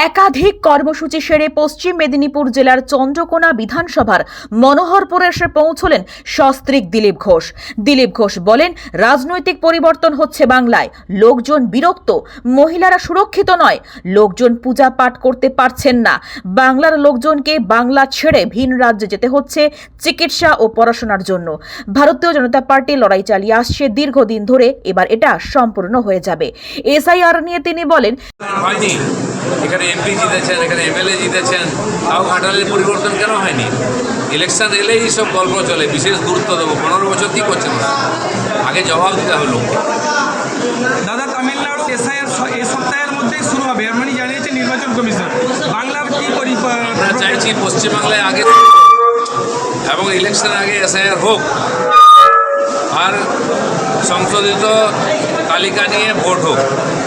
একাধিক কর্মসূচি সেরে পশ্চিম মেদিনীপুর জেলার চন্দ্রকোনা বিধানসভার মনোহরপুরে এসে পৌঁছলেন সস্ত্রীক দিলীপ ঘোষ। দিলীপ ঘোষ বলেন, রাজনৈতিক পরিবর্তন হচ্ছে বাংলায়। লোকজন বিরক্ত, মহিলারা সুরক্ষিত নয়। লোকজন পূজা পাঠ করতে পারছেন না। বাংলার লোকজনকে বাংলা ছেড়ে ভিন রাজ্যে যেতে হচ্ছে চিকিৎসা ও পড়াশোনার জন্য। ভারতীয় জনতা পার্টি লড়াই চালিয়ে আসছে দীর্ঘদিন ধরে। এবার এটা সম্পূর্ণ হয়ে যাবে। এসআইআর নিয়ে তিনি বলেন এখানে এমপি জিতেছেন এখানে এমএলএ জিতেছেন তাও ঘাটালের পরিবর্তন কেন হয়নি? ইলেকশন এলেই সব গল্প চলে বিশেষ গুরুত্ব দেবো। পনেরো বছর কী করছেন আগে জবাব দিতে হবে লোককে। দাদা তামিলনাড়ু এসআইআর এই সপ্তাহের মধ্যেই শুরু হবে। এর মানে জানিয়েছে নির্বাচন কমিশন। বাংলার কী করি আমরা চাইছি পশ্চিমবাংলায় আগে এবং ইলেকশনের আগে এসআইআর হোক। আর সংশোধিত তালিকা নিয়ে ভোট হোক,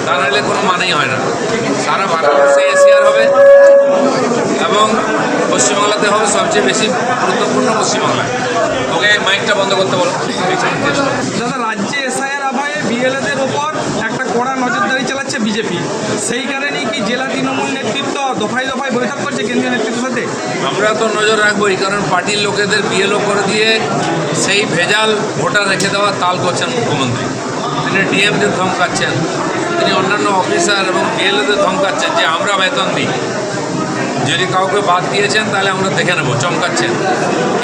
তা নাহলে কোনো মানেই হয় না। সারা ভারতবর্ষে এসিআর হবে এবং পশ্চিমবাংলাতে হবে সবচেয়ে বেশি গুরুত্বপূর্ণ পশ্চিমবাংলায় ওকে, মাইকটা বন্ধ করতে বলো। দাদা, রাজ্যে এসআইআর আবহে বিএলএদের ওপর একটা কড়া নজরদারি চালাচ্ছে বিজেপি। সেই কারণেই কি জেলা তৃণমূল নেতৃত্ব দফায় দফায় বৈঠক করছে কেন্দ্রীয় নেতৃত্বের সাথে? আমরা তো নজর রাখবোই কারণ পার্টির লোকেদের বিএলও করে দিয়ে সেই ভেজাল ভোটার রেখে দেওয়া তাল করছেন মুখ্যমন্ত্রী। তিনি ডিএমদের ধমকাচ্ছেন তিনি অন্যান্য অফিসার এবং বিএলওদের ধমকাচ্ছেন যে আমরা বেতন দিই। যদি কাউকে বাদ দিয়েছেন তাহলে আমরা দেখে নেব চমকাচ্ছেন।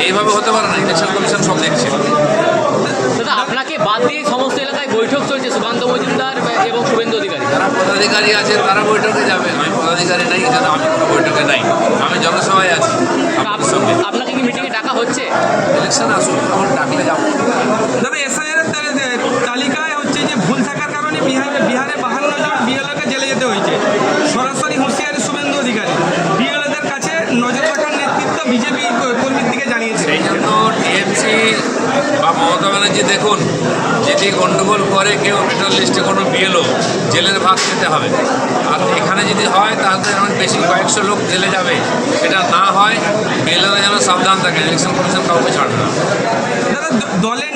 এইভাবে হতে পারে না ইলেকশন কমিশন সব দেখছে। আপনাকে বাদ দিয়ে সমস্ত এলাকায় বৈঠক চলছে সুকান্ত মজুমদার এবং শুভেন্দু অধিকারী। যারা পদাধিকারী আছে তারা বৈঠকে যাবে আমি পদাধিকারী নাই যেন আমি কোনো বৈঠকে নাই আমি জনসভায় আছি আপনাদের সঙ্গে আপনাকে কি মিটিংয়ে ডাকা হচ্ছে ইলেকশন আসুন তখন ডাকলে যাব দাদা এসআইআর তালিকায় হচ্ছে যে ভুল থাকার কারণে বিহারে বিহারে বাহান্ন জন বিএলওকে জেলে যেতে হয়েছে সরাসরি হুঁশিয়ারি শুভেন্দু অধিকারী বিএলওদের কাছে নজর রাখার নেতৃত্ব বিজেপি কর্মীর দিকে জানিয়েছে সেই জন্য টিএমসি বা মমতা ব্যানার্জি দেখুন যদি গণ্ডগোল করে কেউ মেটাল লিস্টে কোনো বিএলও, জেলের ভাগ খেতে হবে। আর এখানে যদি হয়, তাহলে যেমন বেশি কয়েকশো লোক জেলে যাবে। এটা না হয়, বিএলওরা যেন সাবধান থাকে ইলেকশন কমিশন কাউকে ছাড়বে না। দলের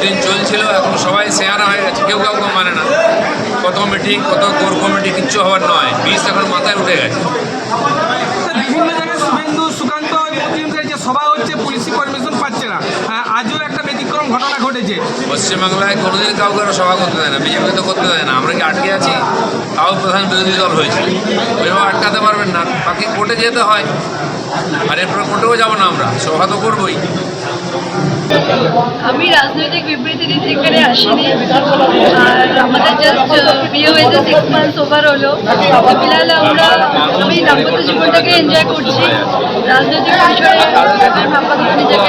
একদিন চলছিল এখন সবাই শেয়ারা হয়ে গেছে কেউ কাউকে মানে না। কত মিটিং কত কোর কমিটি কিচ্ছু হওয়ার নয়। বিষ এখন মাথায় উঠে গেছে। বিভিন্ন জায়গায় শুভেন্দু সুকান্ত যে সভা হচ্ছে পুলিশি পারমিশন পাচ্ছে না। হ্যাঁ, আজও একটা ব্যতিক্রম ঘটনা ঘটেছে। পশ্চিমবাংলায় কোনোদিন কাউকে সভা করতে দেয় না বিজেপি তো করতে দেয় না। আমরা কি আটকে আছি? তাও প্রধান বিরোধী দল হয়েছে। ওইভাবে আটকাতে পারবেন না। বাকি কোর্টে যেতে হয়। আর এরপর কোর্টেও যাব না আমরা। সভা তো করবোই। আমি রাজনৈতিক বিবৃতি দিতে এখানে আসিনি। আর আমাদের জাস্ট বিয়ে হয়েছে সিক্স মান্থস ওভার হলো। তো ফিলহাল আমরা, আমি দাম্পত্য জীবনটাকে এনজয় করছি। রাজনৈতিক বিষয়ে আপাতত নিজেকে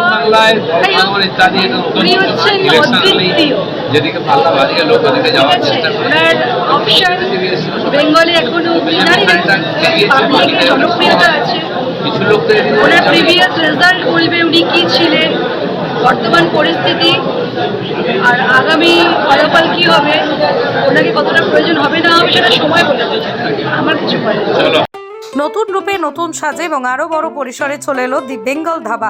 যেদিকে লোক ওদিকে যাওয়ার চেষ্টা করে অপশন বেঙ্গলে এখনও পাবলিকের জনপ্রিয়তা আছে। কিছু লোক তো ওনার প্রিভিয়াস রেজাল্ট বলবে উনি কি ছিলেন বর্তমান পরিস্থিতি আর আগামী ফলাফল কি হবে ওনাকে কতটা প্রয়োজন হবে না হবে সেটা সময় বলে আমার কিছু বলে নতুন রূপে নতুন সাজে এবং আরও বড় পরিসরে চলে এলো দি বেঙ্গল ধাবা।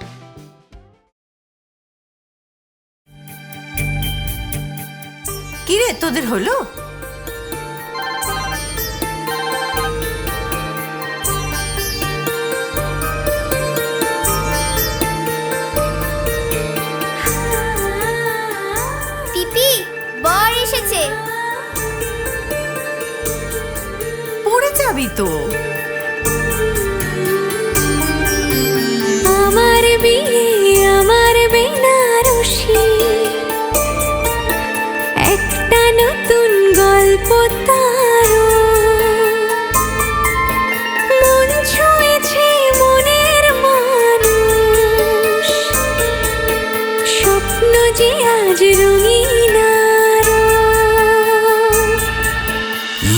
কিরে তোদের হলো?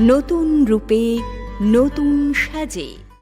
নতুন রূপে নতুন সাজে।